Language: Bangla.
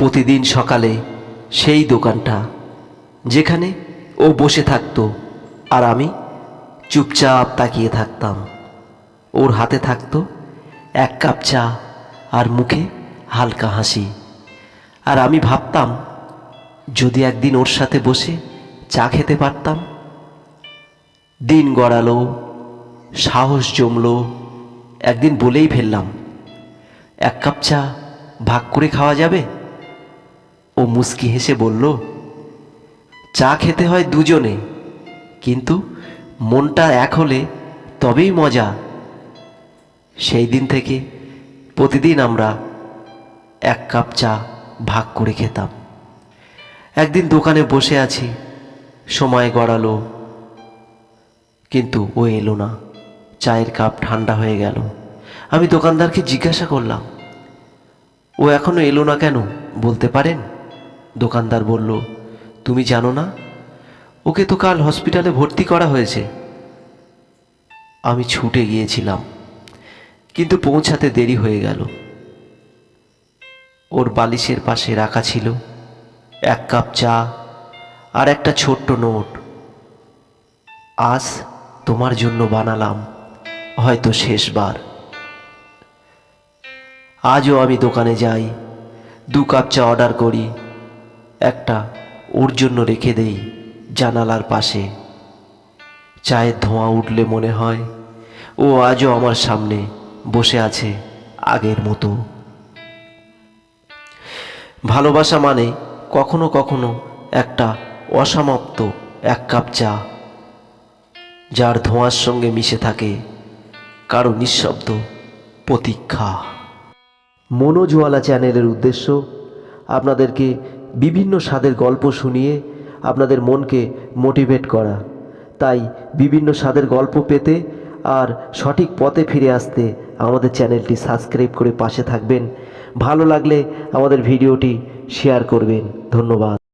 প্রতিদিন সকালে সেই দোকানটা যেখানে ও বসে থাকতো আর আমি চুপচাপ তাকিয়ে থাকতাম। ওর হাতে থাকতো এক কাপ চা আর মুখে হালকা হাসি। আর আমি ভাবতাম, যদি একদিন ওর সাথে বসে চা খেতে পারতাম। দিন গড়ালো, সাহস জমলো, একদিন বলেই ফেললাম, এক কাপ চা ভাগ করে খাওয়া যাবে? ও মুস্কি হেসে বলল, চা খেতে হয় দুজনে, কিন্তু মনটা এক হলে তবেই মজা। সেই দিন থেকে প্রতিদিন আমরা এক কাপ চা ভাগ করে খেতাম। একদিন দোকানে বসে আছি, সময় গড়ালো, কিন্তু ও এলো না। চায়ের কাপ ঠান্ডা হয়ে গেল। আমি দোকানদারকে জিজ্ঞাসা করলাম, ও এখনও এলো না কেন, বলতে পারেন? দোকানদার বলল, তুমি জানো না? ওকে তো কাল হসপিটালে ভর্তি করা হয়েছে। আমি ছুটে গিয়েছিলাম, কিন্তু পৌঁছাতে দেরি হয়ে গেল। ওর বালিশের পাশে রাখা ছিল এক কাপ চা আর একটা ছোট্ট নোট। আজ তোমার জন্য বানালাম, হয়তো শেষবার। আজও আমি দোকানে যাই, দু কাপ চা অর্ডার করি একটা ওর জন্য রেখে দেই জানালার পাশে। চায়ের ধোঁয়া উঠলে মনে হয়, ও আজও আমার সামনে বসে আছে আগের মতো। ভালোবাসা মানে কখনো কখনো একটা অসমাপ্ত এক কাপ চা, যার ধোঁয়ার সঙ্গে মিশে থাকে কারও নিঃশব্দ প্রতীক্ষা। মনোজওয়ালা চ্যানেলের উদ্দেশ্য, আপনাদেরকে বিভিন্ন স্বাদের গল্প শুনিয়ে আপনাদের মনকে মোটিভেট করা। তাই বিভিন্ন স্বাদের গল্প পেতে আর সঠিক পথে ফিরে আসতে আমাদের চ্যানেলটি সাবস্ক্রাইব করে পাশে থাকবেন। ভালো লাগলে আমাদের ভিডিওটি শেয়ার করবেন। ধন্যবাদ।